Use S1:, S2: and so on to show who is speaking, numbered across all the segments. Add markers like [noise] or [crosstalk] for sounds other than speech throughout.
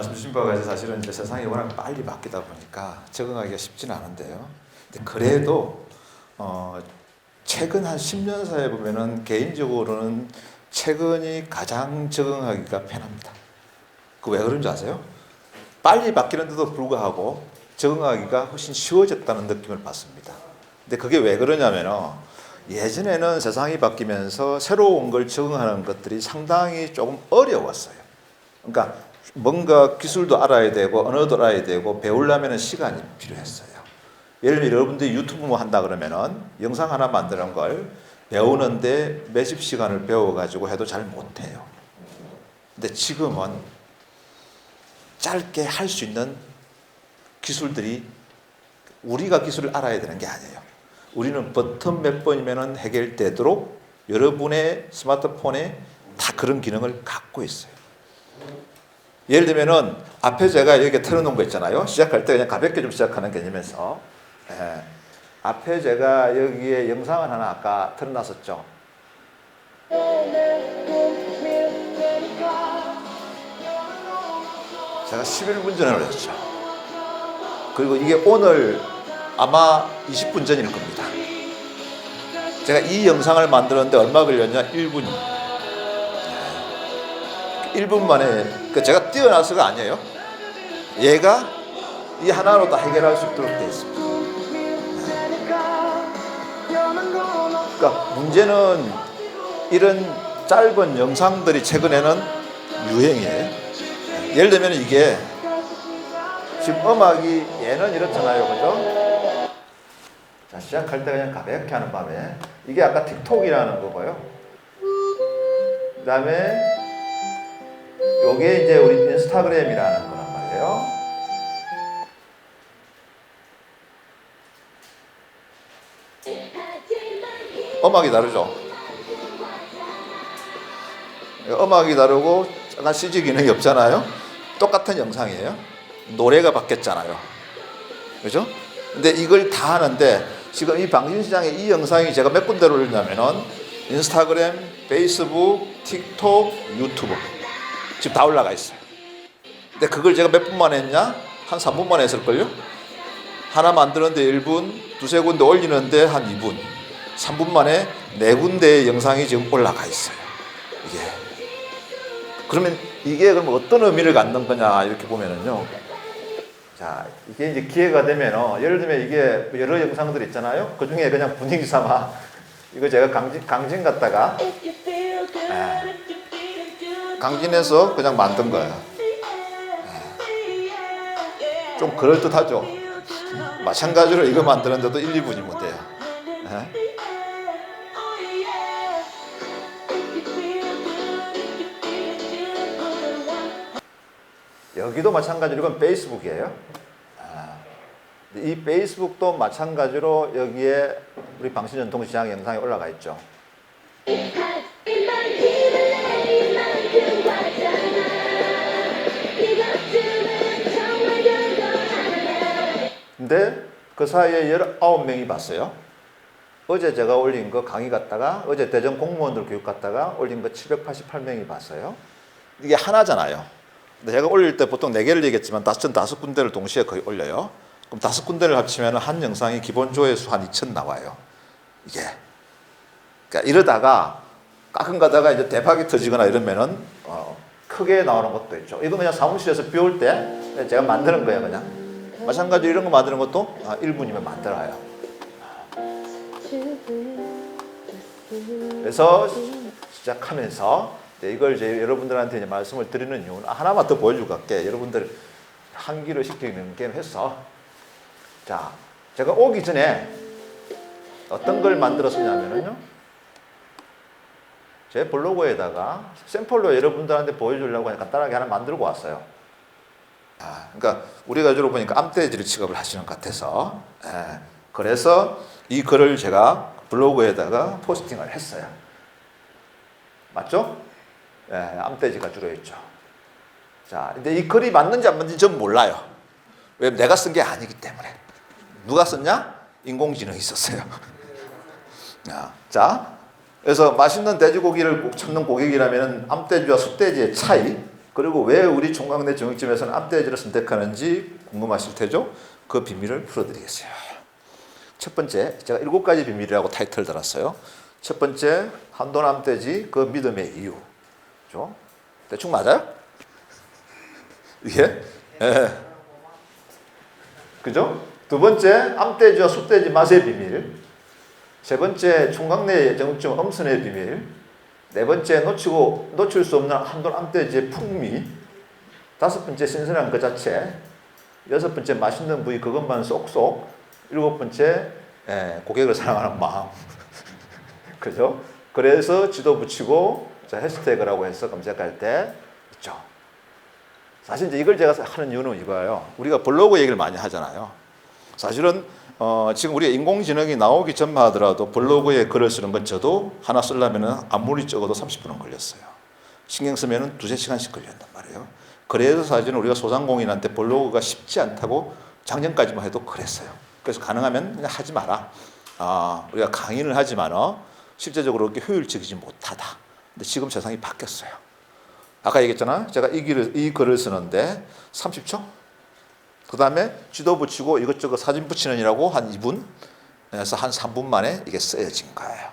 S1: 말씀 주신 바가 이제 사실은 이제 세상이 워낙 빨리 바뀌다 보니까 적응하기가 쉽지는 않은데요. 그래도 어, 최근 한 10년 사이에 보면은 개인적으로는 최근이 가장 적응하기가 편합니다. 그 왜 그런지 아세요? 빨리 바뀌는데도 불구하고 적응하기가 훨씬 쉬워졌다는 느낌을 받습니다. 근데 그게 왜 그러냐면은 예전에는 세상이 바뀌면서 새로운 걸 적응하는 것들이 상당히 조금 어려웠어요. 그러니까 뭔가 기술도 알아야 되고 언어도 알아야 되고 배우려면 시간이 필요했어요. 예를 들어 여러분들이 유튜브 뭐 한다 그러면은 영상 하나 만드는 걸 배우는데 몇십 시간을 배워가지고 해도 잘 못해요. 근데 지금은 짧게 할 수 있는 기술들이 우리가 기술을 알아야 되는 게 아니에요. 우리는 버튼 몇 번이면 해결되도록 여러분의 스마트폰에 다 그런 기능을 갖고 있어요. 예를 들면은 앞에 제가 여기 틀어놓은 거 있잖아요. 시작할 때 그냥 가볍게 좀 시작하는 개념에서 예. 앞에 제가 여기에 영상을 하나 아까 틀어놨었죠. 제가 11분 전에 올렸죠. 그리고 이게 오늘 아마 20분 전일 겁니다. 제가 이 영상을 만드는데 얼마 걸렸냐? 1분. 1분 만에 그 제가 뛰어나서가 아니에요. 얘가 이 하나로 다 해결할 수 있도록 되어 있습니다. 그러니까 문제는 이런 짧은 영상들이 최근에는 유행이에요. 예를 들면 이게 지금 음악이 얘는 이렇잖아요, 그죠? 자 시작할 때 그냥 가볍게 하는 밤에 이게 아까 틱톡이라는 거고요. 그 다음에 요게 이제 우리 인스타그램이라는 거란 말이에요. 음악이 다르죠. 음악이 다르고 약간 CG 기능이 없잖아요. 똑같은 영상이에요. 노래가 바뀌었잖아요. 그죠? 근데 이걸 다 하는데 지금 이 방신시장에 이 영상이 제가 몇 군데로 올렸냐면은 인스타그램, 페이스북, 틱톡, 유튜브 지금 다 올라가 있어요. 근데 그걸 제가 몇 분만 했냐? 한 3분만 했을걸요? 하나 만드는데 1분, 두세 군데 올리는데 한 2분, 3분 만에 네 군데의 영상이 지금 올라가 있어요. 이게. 그러면 이게 그럼 어떤 의미를 갖는 거냐 이렇게 보면은요. 자, 이게 이제 기회가 되면 예를 들면 이게 여러 영상들 있잖아요. 그 중에 그냥 분위기 삼아 이거 제가 강진 강진 갔다가 강진에서 그냥 만든 거예요. 좀 그럴 듯하죠. 마찬가지로 이거 만드는데도 1, 2분이면 돼요. 예? 여기도 마찬가지로 이건 페이스북이에요. 아, 이 페이스북도 마찬가지로 여기에 우리 방신전통시장 영상이 올라가 있죠. 근데 그 사이에 19명이 봤어요. 어제 제가 올린 거 강의 갔다가 어제 대전 공무원들 교육 갔다가 올린 거 788명이 봤어요. 이게 하나잖아요. 제가 올릴 때 보통 네 개를 얘기했지만 다섯 다섯 군데를 동시에 거의 올려요. 그럼 다섯 군데를 합치면 한 영상이 기본 조회수 한 2천 나와요. 이게. 그러니까 이러다가 가끔 가다가 이제 대박이 터지거나 이러면은 어, 크게 나오는 것도 있죠. 이거 그냥 사무실에서 비올 때 제가 만드는 거예요, 그냥. 마찬가지로 이런 거 만드는 것도 아, 1분이면 만들어요. 그래서 시작하면서 네, 이걸 이제 여러분들한테 이제 말씀을 드리는 이유는 하나만 더 보여주고 갈게. 여러분들 한기를 시키는 게임 해서 자, 제가 오기 전에 어떤 걸 만들었었냐면요. 제 블로그에다가 샘플로 여러분들한테 보여주려고 간단하게 하나 만들고 왔어요. 아, 그러니까 우리가 주로 보니까 암돼지를 취급을 하시는 것 같아서 예, 그래서 이 글을 제가 블로그에다가 포스팅을 했어요. 맞죠? 예, 암돼지가 주로 있죠. 자, 근데 이 글이 맞는지 안 맞는지 전 몰라요. 왜 내가 쓴 게 아니기 때문에. 누가 썼냐? 인공지능이 썼어요. 야, [laughs] 자, 그래서 맛있는 돼지고기를 꼭 찾는 고객이라면 암돼지와 숫돼지의 차이, 그 그리고 왜 우리 총각내 정육점에서는 암돼지를 선택하는지 궁금하실 테죠? 그 비밀을 풀어드리겠어요. 첫 번째, 제가 일곱 가지 비밀이라고 타이틀 달았어요. 첫 번째, 한돈 암돼지 그 믿음의 이유. 죠 대충 맞아요? 이게? 예. 그죠? 두 번째, 암돼지와 숫돼지 맛의 비밀. 세 번째, 총각 내 정육점 엄선의 비밀. 네 번째, 놓치고 놓칠 수 없는 한돈 암돼지의 풍미. 다섯 번째, 신선한 그 자체. 여섯 번째, 맛있는 부위 그것만 쏙쏙. 일곱 번째, 예, 고객을 사랑하는 마음. [laughs] 그죠? 그래서 지도 붙이고 자, 해시태그라고 해서 검색할 때 있죠. 사실 이제 이걸 제가 하는 이유는 이거예요. 우리가 블로그 얘기를 많이 하잖아요. 사실은 어, 지금 우리가 인공지능이 나오기 전만 하더라도 블로그에 글을 쓰는 건 저도 하나 쓰려면 아무리 적어도 30분은 걸렸어요. 신경 쓰면 두세 시간씩 걸린단 말이에요. 그래서 사실은 우리가 소상공인한테 블로그가 쉽지 않다고 작년까지만 해도 그랬어요. 그래서 가능하면 그냥 하지 마라. 아, 우리가 강의를 하지만 어, 실제적으로 그렇게 효율적이지 못하다. 근데 지금 세상이 바뀌었어요. 아까 얘기했잖아. 제가 이 글을, 이 글을 쓰는데 30초? 그 다음에 지도 붙이고 이것저것 사진 붙이는 이라고 한 2분에서 한 3분 만에 이게 쓰여진 거예요.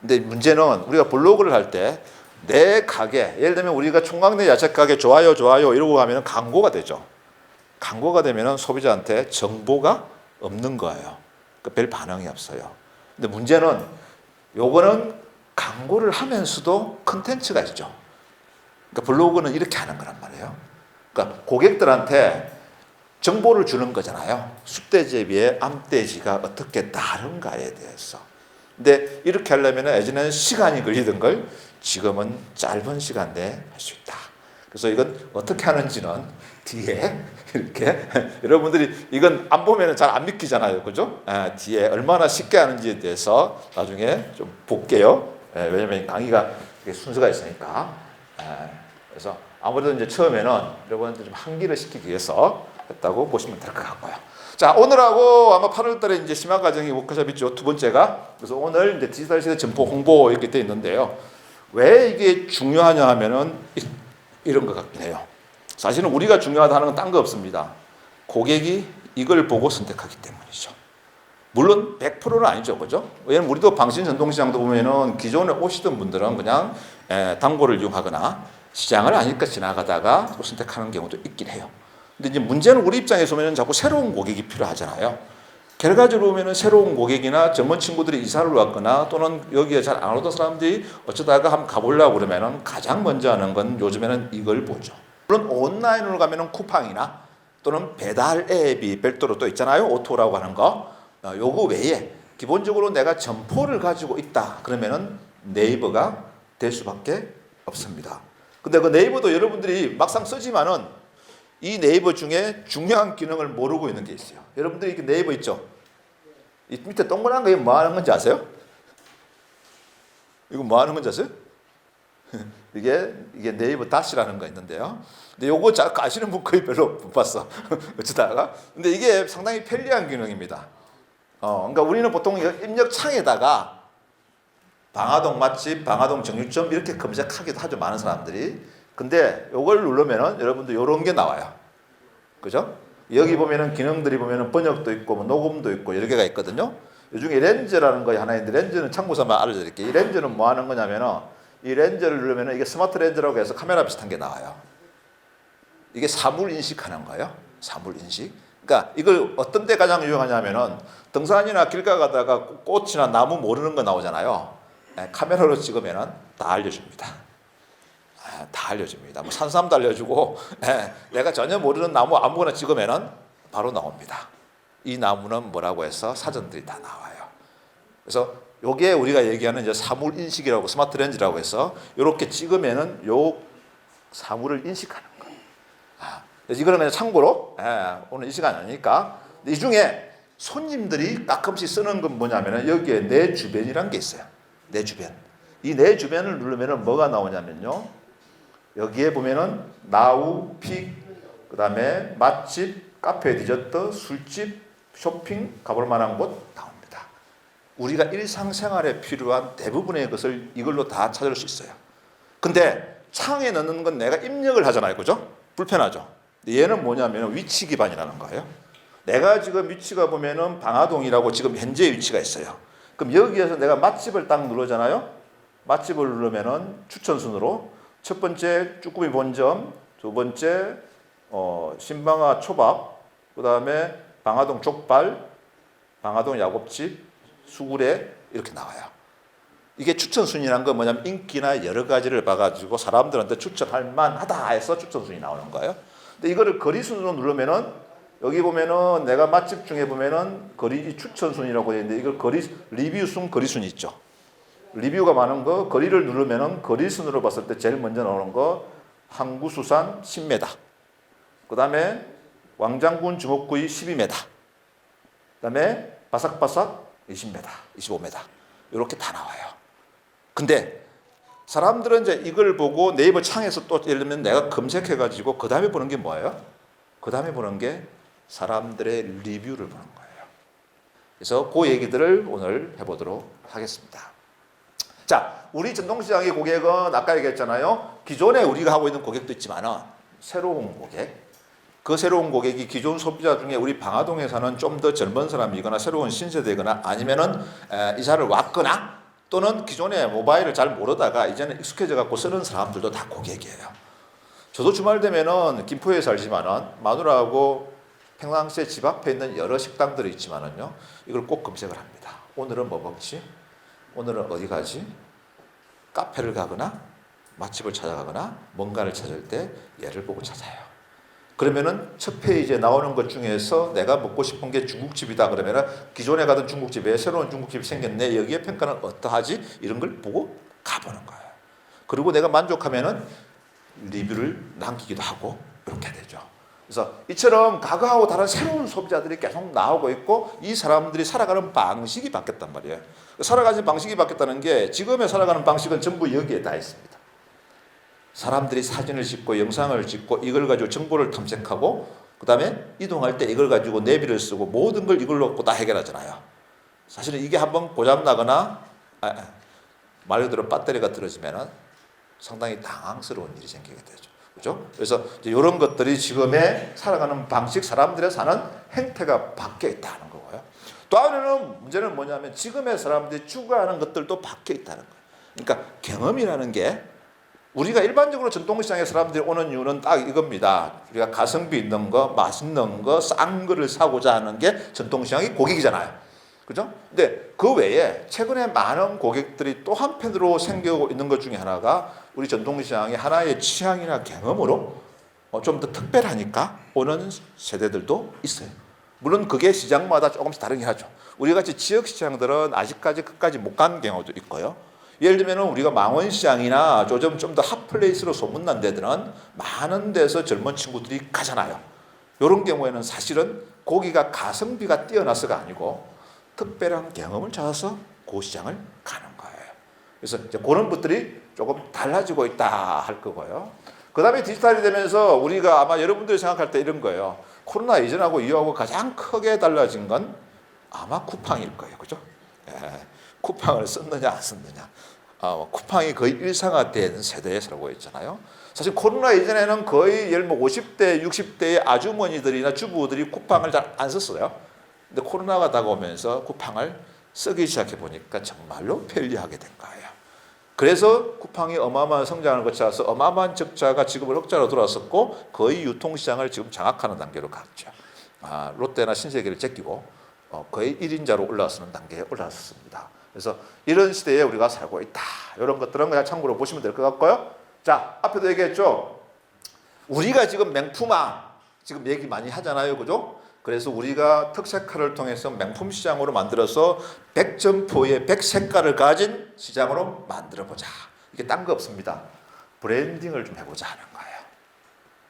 S1: 근데 문제는 우리가 블로그를 할 때 내 가게, 예를 들면 우리가 총각내 야채 가게 좋아요, 좋아요 이러고 가면 광고가 되죠. 광고가 되면 소비자한테 정보가 없는 거예요. 그러니까 별 반응이 없어요. 근데 문제는 요거는 광고를 하면서도 컨텐츠가 있죠. 그러니까 블로그는 이렇게 하는 거란 말이에요. 그러니까 고객들한테 정보를 주는 거잖아요. 숫돼지에 비해 암돼지가 어떻게 다른가에 대해서. 근데 이렇게 하려면 예전에는 시간이 걸리던 걸 지금은 짧은 시간 내에 할 수 있다. 그래서 이건 어떻게 하는지는 뒤에 이렇게 [laughs] 여러분들이 이건 안 보면 잘안 믿기잖아요. 그죠? 아, 뒤에 얼마나 쉽게 하는지에 대해서 나중에 좀 볼게요. 예, 왜냐면 강의가 순서가 있으니까. 예, 그래서 아무래도 이제 처음에는 여러분한테 좀 한기를 시키기 위해서 했다고 보시면 될 것 같고요. 자, 오늘하고 아마 8월 달에 이제 심화 과정이 워크숍 있죠. 두 번째가. 그래서 오늘 이제 디지털 시대 점포 홍보 이렇게 돼 있는데요. 왜 이게 중요하냐 하면은 이- 이런 것 같긴 해요. 사실은 우리가 중요하다 하는 건 딴 거 없습니다. 고객이 이걸 보고 선택하기 때문이죠. 물론 100%는 아니죠, 그죠? 왜냐면 우리도 방신 전통시장도 보면은 기존에 오시던 분들은 그냥 에, 단골을 이용하거나 시장을 아니까 지나가다가 또 선택하는 경우도 있긴 해요. 근데 이제 문제는 우리 입장에서 보면 자꾸 새로운 고객이 필요하잖아요. 결과적으로 보면은 새로운 고객이나 전문 친구들이 이사를 왔거나 또는 여기에 잘 안 오던 사람들이 어쩌다가 한번 가보려고 그러면은 가장 먼저 하는 건 요즘에는 이걸 보죠. 물론 온라인으로 가면은 쿠팡이나 또는 배달 앱이 별도로 또 있잖아요. 오토라고 하는 거. 어, 요거 외에 기본적으로 내가 점포를 가지고 있다. 그러면은 네이버가 될 수밖에 없습니다. 근데 그 네이버도 여러분들이 막상 쓰지만은 이 네이버 중에 중요한 기능을 모르고 있는 게 있어요. 여러분들이 그 네이버 있죠? 이 밑에 동그란 거뭐 하는 건지 아세요? 이거 뭐 하는 건지 아세요? [laughs] 이게 이게 네이버 다시라는 거 있는데요. 근데 요거 잘 아시는 분 거의 별로 못 봤어. [laughs] 어쩌다가. 근데 이게 상당히 편리한 기능입니다. 어, 그러니까 우리는 보통 이거 입력 창에다가 방화동 맛집, 방화동 정육점 이렇게 검색하기도 하죠. 많은 사람들이. 근데 요걸 누르면은 여러분들 요런 게 나와요. 그죠? 여기 보면은 기능들이 보면은 번역도 있고 뭐 녹음도 있고 여러 개가 있거든요. 이 중에 렌즈라는 거 하나 있는데 렌즈는 참고서만 알려드릴게요. 이 렌즈는 뭐 하는 거냐면은 이 렌즈를 누르면은 이게 스마트 렌즈라고 해서 카메라 비슷한 게 나와요. 이게 사물 인식하는 거예요. 사물 인식. 그러니까 이걸 어떤 때 가장 유용하냐면은 등산이나 길 가다가 꽃이나 나무 모르는 거 나오잖아요. 예, 카메라로 찍으면은 다 알려줍니다. 아, 다 알려줍니다. 뭐 산삼도 알려주고 예, 내가 전혀 모르는 나무 아무거나 찍으면은 바로 나옵니다. 이 나무는 뭐라고 해서 사전들이 다 나와요. 그래서 요게 우리가 얘기하는 이제 사물 인식이라고 스마트 렌즈라고 해서 이렇게 찍으면은 요 사물을 인식하는 거예요. 아, 이거는 참고로 예, 오늘 이 시간 아니니까 이 중에 손님들이 가끔씩 쓰는 건 뭐냐면은 여기에 내 주변이란 게 있어요. 내 주변. 이 내 주변을 누르면은 뭐가 나오냐면요. 여기에 보면은 나우, 픽, 그 다음에 맛집, 카페, 디저트, 술집, 쇼핑 가볼 만한 곳 나옵니다. 우리가 일상생활에 필요한 대부분의 것을 이걸로 다 찾을 수 있어요. 근데 창에 넣는 건 내가 입력을 하잖아요. 그죠? 불편하죠. 얘는 뭐냐면 위치 기반이라는 거예요. 내가 지금 위치가 보면은 방화동이라고 지금 현재 위치가 있어요. 그럼 여기에서 내가 맛집을 딱 누르잖아요. 맛집을 누르면은 추천 순으로 첫 번째 쭈꾸미 본점, 두 번째 어, 신방아 초밥, 그 다음에 방화동 족발, 방화동 야곱집, 수구레 이렇게 나와요. 이게 추천 순위라는 건 뭐냐면 인기나 여러 가지를 봐가지고 사람들한테 추천할 만하다 해서 추천 순위 나오는 거예요. 근데 이거를 거리 순으로 누르면은 여기 보면은 내가 맛집 중에 보면은 거리 추천 순위라고 되어 있는데 이걸 거리 리뷰 순 거리 순위 있죠. 리뷰가 많은 거 거리를 누르면은 거리 순으로 봤을 때 제일 먼저 나오는 거 항구수산 10m. 그다음에 왕장군 주먹구이 12m. 그다음에 바삭바삭 20m, 25m. 이렇게 다 나와요. 근데 사람들은 이제 이걸 보고 네이버 창에서 또 예를 들면 내가 검색해 가지고 그다음에 보는 게 뭐예요? 그다음에 보는 게 사람들의 리뷰를 보는 거예요. 그래서 그 얘기들을 오늘 해 보도록 하겠습니다. 자, 우리 전통시장의 고객은 아까 얘기했잖아요. 기존에 우리가 하고 있는 고객도 있지만은 새로운 고객, 그 새로운 고객이 기존 소비자 중에 우리 방화동에 사는 좀 더 젊은 사람이거나 새로운 신세대거나 아니면은 에, 이사를 왔거나 또는 기존에 모바일을 잘 모르다가 이제는 익숙해져 갖고 쓰는 사람들도 다 고객이에요. 저도 주말 되면은 김포에 살지만은 마누라하고 평상시에 집 앞에 있는 여러 식당들이 있지만은요 이걸 꼭 검색을 합니다. 오늘은 뭐 먹지? 오늘은 어디 가지? 카페를 가거나 맛집을 찾아가거나 뭔가를 찾을 때 얘를 보고 찾아요. 그러면은 첫 페이지에 나오는 것 중에서 내가 먹고 싶은 게 중국집이다 그러면은 기존에 가던 중국집에 새로운 중국집이 생겼네 여기에 평가는 어떠하지 이런 걸 보고 가보는 거예요. 그리고 내가 만족하면은 리뷰를 남기기도 하고 이렇게 되죠. 그래서 이처럼 과거하고 다른 새로운 소비자들이 계속 나오고 있고 이 사람들이 살아가는 방식이 바뀌었단 말이에요. 살아가는 방식이 바뀌었다는 게 지금의 살아가는 방식은 전부 여기에 다 있습니다. 사람들이 사진을 찍고 영상을 찍고 이걸 가지고 정보를 탐색하고 그 다음에 이동할 때 이걸 가지고 내비를 쓰고 모든 걸 이걸로 갖고 다 해결하잖아요. 사실은 이게 한번 고장 나거나 아, 아, 말 그대로 배터리가 떨어지면은 상당히 당황스러운 일이 생기게 되죠. 그죠? 그래서 이런 것들이 지금의 살아가는 방식, 사람들의 사는 행태가 바뀌어 있다는 거고요. 또 하나는 문제는 뭐냐면 지금의 사람들이 추구하는 것들도 바뀌어 있다는 거예요. 그러니까 경험이라는 게 우리가 일반적으로 전통시장에 사람들이 오는 이유는 딱 이겁니다. 우리가 가성비 있는 거, 맛있는 거, 싼 거를 사고자 하는 게 전통시장의 고객이잖아요. 그죠? 근데 그 외에 최근에 많은 고객들이 또 한편으로 생기고 있는 것 중에 하나가 우리 전통시장의 하나의 취향이나 경험으로 어, 좀더 특별하니까 오는 세대들도 있어요. 물론 그게 시장마다 조금씩 다르긴 하죠. 우리 같이 지역 시장들은 아직까지 끝까지 못 간 경우도 있고요. 예를 들면 우리가 망원시장이나 요즘 좀 더 핫플레이스로 소문난 데들은 많은 데서 젊은 친구들이 가잖아요. 이런 경우에는 사실은 고기가 가성비가 뛰어나서가 아니고 특별한 경험을 찾아서 그 시장을 가는 거예요. 그래서 이제 그런 것들이 조금 달라지고 있다 할 거고요. 그 다음에 디지털이 되면서 우리가 아마 여러분들이 생각할 때 이런 거예요. 코로나 이전하고 이후하고 가장 크게 달라진 건 아마 쿠팡일 거예요. 그죠? 예, 쿠팡을 썼느냐 안 썼느냐. 아, 쿠팡이 거의 일상화된 세대에 살고 있잖아요. 사실 코로나 이전에는 거의 예를 뭐 50대, 60대의 아주머니들이나 주부들이 쿠팡을 잘 안 썼어요. 근데 코로나가 다가오면서 쿠팡을 쓰기 시작해 보니까 정말로 편리하게 된 거예요. 그래서 쿠팡이 어마어마한 성장을 거쳐서 어마어마한 적자가 지금은 흑자로 돌아섰고 거의 유통시장을 지금 장악하는 단계로 갔죠. 아, 롯데나 신세계를 제끼고 어, 거의 1인자로 올라서는 단계에 올라섰습니다. 그래서 이런 시대에 우리가 살고 있다. 이런 것들은 그냥 참고로 보시면 될 것 같고요. 자, 앞에도 얘기했죠. 우리가 지금 맹품화 지금 얘기 많이 하잖아요. 그죠? 그래서 우리가 특색화를 통해서 명품 시장으로 만들어서 100점포의 100색깔을 가진 시장으로 만들어 보자. 이게 딴 거 없습니다. 브랜딩을 좀 해보자 하는 거예요.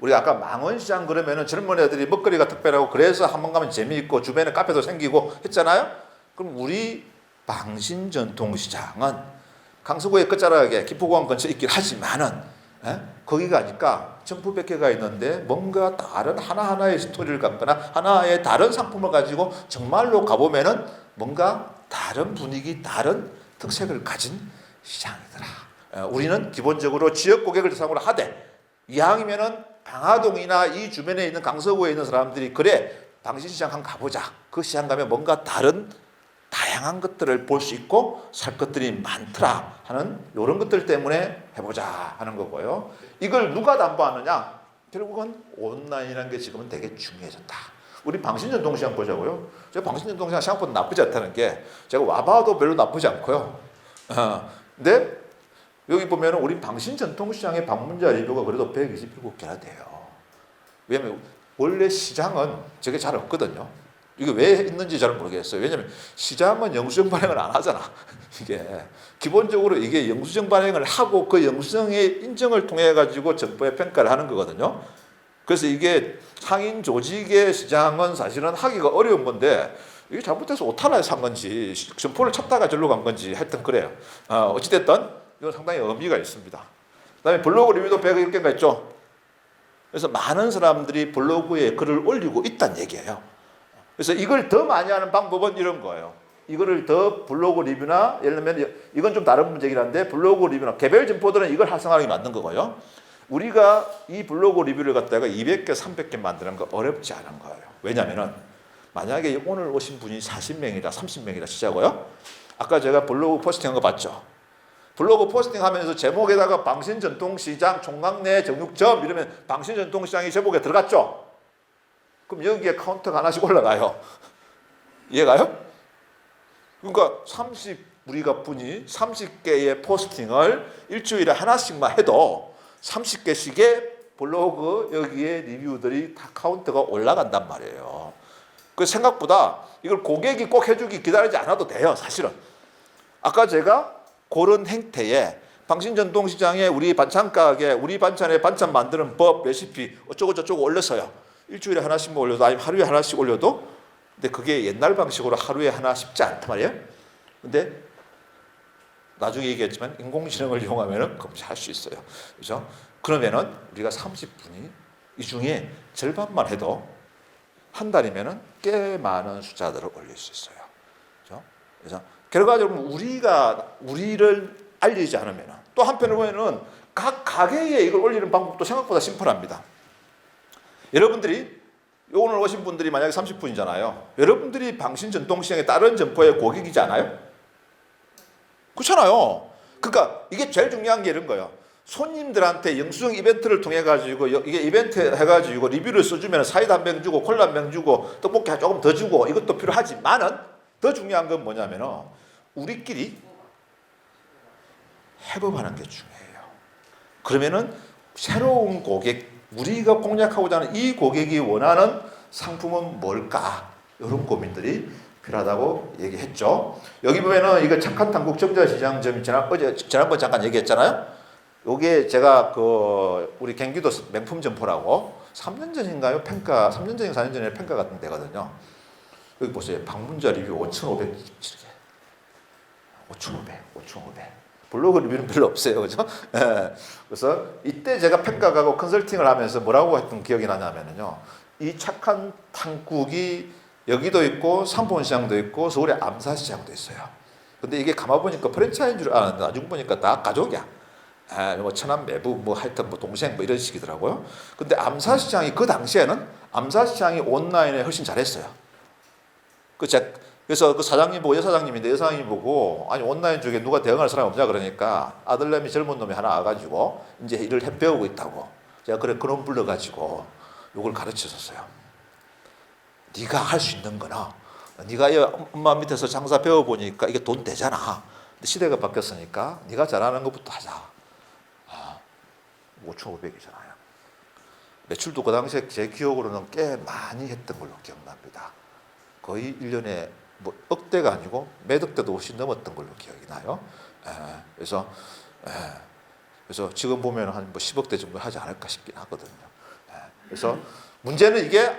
S1: 우리 아까 망원시장 그러면은 젊은 애들이 먹거리가 특별하고 그래서 한 번 가면 재미있고 주변에 카페도 생기고 했잖아요. 그럼 우리 방신 전통시장은 강서구의 끝자락에 김포공항 근처에 있긴 하지만은 에? 거기 가니까 점포 100개 가 있는데 뭔가 다른 하나하나의 스토리를 갖거나 하나의 다른 상품을 가지고 정말로 가보면은 뭔가 다른 분위기, 다른 특색을 가진 시장이더라. 어, 우리는 기본적으로 지역 고객을 대상으로 하되 이왕이면은 방화동이나 이 주변에 있는 강서구에 있는 사람들이 그래 방신시장 한번 가보자. 그 시장 가면 뭔가 다른 다양한 것들을 볼 수 있고 살 것들이 많더라 하는 이런 것들 때문에 해보자 하는 거고요. 이걸 누가 담보하느냐? 결국은 온라인이라는 게 지금은 되게 중요해졌다. 우리 방신전동 시장 보자고요. 제가 방신전동 시장 생각보다 나쁘지 않다는 게 제가 와봐도 별로 나쁘지 않고요. 어, 근데 여기 보면 우리 방신전통시장의 방문자 리뷰가 그래도 127개나 돼요. 왜냐면 원래 시장은 저게 잘 없거든요. 이게 왜 있는지 잘 모르겠어요. 왜냐면 시장은 영수증 발행을 안 하잖아. [laughs] 이게 기본적으로 이게 영수증 발행을 하고 그 영수증의 인정을 통해 가지고 정부의 평가를 하는 거거든요. 그래서 이게 상인 조직의 시장은 사실은 하기가 어려운 건데 이게 잘못해서 오타나에 산 건지 점포를 찾다가 절로 간 건지 하여튼 그래요. 어, 어찌됐든 이건 상당히 의미가 있습니다. 그다음에 블로그 리뷰도 100개가 있죠. 그래서 많은 사람들이 블로그에 글을 올리고 있다는 얘기예요. 그래서 이걸 더 많이 하는 방법은 이런 거예요. 이거를 더 블로그 리뷰나 예를 들면 이건 좀 다른 문제긴 한데 블로그 리뷰나 개별 점포들은 이걸 활성화하는 게 맞는 거고요. 우리가 이 블로그 리뷰를 갖다가 200개, 300개 만드는 거 어렵지 않은 거예요. 왜냐면은 만약에 오늘 오신 분이 40명이다, 30명이다 치자고요. 아까 제가 블로그 포스팅한 거 봤죠. 블로그 포스팅 하면서 제목에다가 방신전통시장 총각 내 정육점 이러면 방신전통시장이 제목에 들어갔죠. 그럼 여기에 카운터가 하나씩 올라가요. 이해가요? 그러니까 30 우리가 분이 30개의 포스팅을 일주일에 하나씩만 해도 30개씩의 블로그 여기에 리뷰들이 다 카운트가 올라간단 말이에요. 그 생각보다 이걸 고객이 꼭 해주기 기다리지 않아도 돼요, 사실은. 아까 제가 그런 행태에 방신전통시장에 우리 반찬 가게, 우리 반찬에 반찬 만드는 법, 레시피 어쩌고 저쩌고 올렸어요. 일주일에 하나씩만 올려도 아니면 하루에 하나씩 올려도 근데 그게 옛날 방식으로 하루에 하나 쉽지 않단 말이에요. 근데 나중에 얘기했지만 인공지능을 이용하면은 검사할 수 있어요. 그죠? 그러면은 우리가 30분이 이 중에 절반만 해도 한 달이면은 꽤 많은 숫자들을 올릴 수 있어요. 그죠? 그래서 결과적으로 우리가 우리를 알리지 않으면 또 한편으로 보면은 각 가게에 이걸 올리는 방법도 생각보다 심플합니다. 여러분들이 오늘 오신 분들이 만약에 30분이잖아요. 여러분들이 방신 전통시장의 다른 점포의 고객이잖아요. 그렇잖아요. 그러니까 이게 제일 중요한 게 이런 거예요. 손님들한테 영수증 이벤트를 통해 가지고 이게 이벤트 해가지고 리뷰를 써주면 사이다 한 병 주고 콜라 한 병 주고 떡볶이 조금 더 주고 이것도 필요하지만은 더 중요한 건 뭐냐면은 우리끼리 협업하는 게 중요해요. 그러면은 새로운 고객 우리가 공략하고자 하는 이 고객이 원하는 상품은 뭘까? 이런 고민들이 필요하다고 얘기했죠. 여기 보면은 이거 착한 한국 정자 시장 점 지난 어제 지난번 잠깐 얘기했잖아요. 요게 제가 그 우리 경기도 명품 점포라고 3년 전인가요? 평가 3년 전인가 4년 전에 평가 같은 데거든요. 여기 보세요. 방문자 리뷰 5,527개. 5,500, 5,500. 블로그 리뷰는 별로 없어요. 그죠? 예. 그래서 이때 제가 평가하고 컨설팅을 하면서 뭐라고 했던 기억이 나냐면요. 이 착한 탕국이 여기도 있고 삼본시장도 있고 서울에 암사시장도 있어요. 근데 이게 가만 보니까 프랜차이즈인 줄 알았는데 나중 보니까 다 가족이야. 아, 뭐 천안 매부 뭐 하여튼 뭐 동생 뭐 이런 식이더라고요. 근데 암사시장이 그 당시에는 암사시장이 온라인에 훨씬 잘했어요. 그 제, 그래서 그 사장님 보고 여사장님인데 여사장님 보고 아니 온라인 쪽에 누가 대응할 사람 없냐 그러니까 아들내미 젊은 놈이 하나 와가지고 이제 일을 해 배우고 있다고 제가 그래 그놈 불러가지고 요걸 가르쳐 줬어요. 네가 할 수 있는 거나 네가 이 엄마 밑에서 장사 배워 보니까 이게 돈 되잖아. 시대가 바뀌었으니까 네가 잘하는 것부터 하자. 아, 5,500이잖아요. 매출도 그 당시에 제 기억으로는 꽤 많이 했던 걸로 기억납니다. 거의 1년에 뭐 억대가 아니고 몇 억대도 훨씬 넘었던 걸로 기억이 나요. 에, 그래서 에, 그래서 지금 보면 한뭐 10억대 정도 하지 않을까 싶긴 하거든요. 에, 그래서 문제는 이게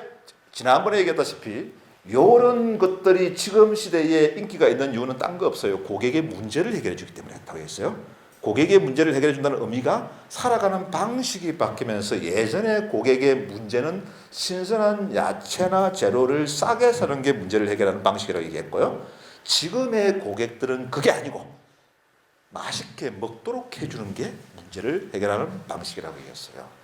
S1: 지난번에 얘기했다시피 이런 것들이 지금 시대에 인기가 있는 이유는 딴 거 없어요. 고객의 문제를 해결해 주기 때문에 했다고 했어요. 고객의 문제를 해결해 준다는 의미가 살아가는 방식이 바뀌면서 예전에 고객의 문제는 신선한 야채나 재료를 싸게 사는 게 문제를 해결하는 방식이라고 얘기했고요. 지금의 고객들은 그게 아니고 맛있게 먹도록 해주는 게 문제를 해결하는 방식이라고 얘기했어요.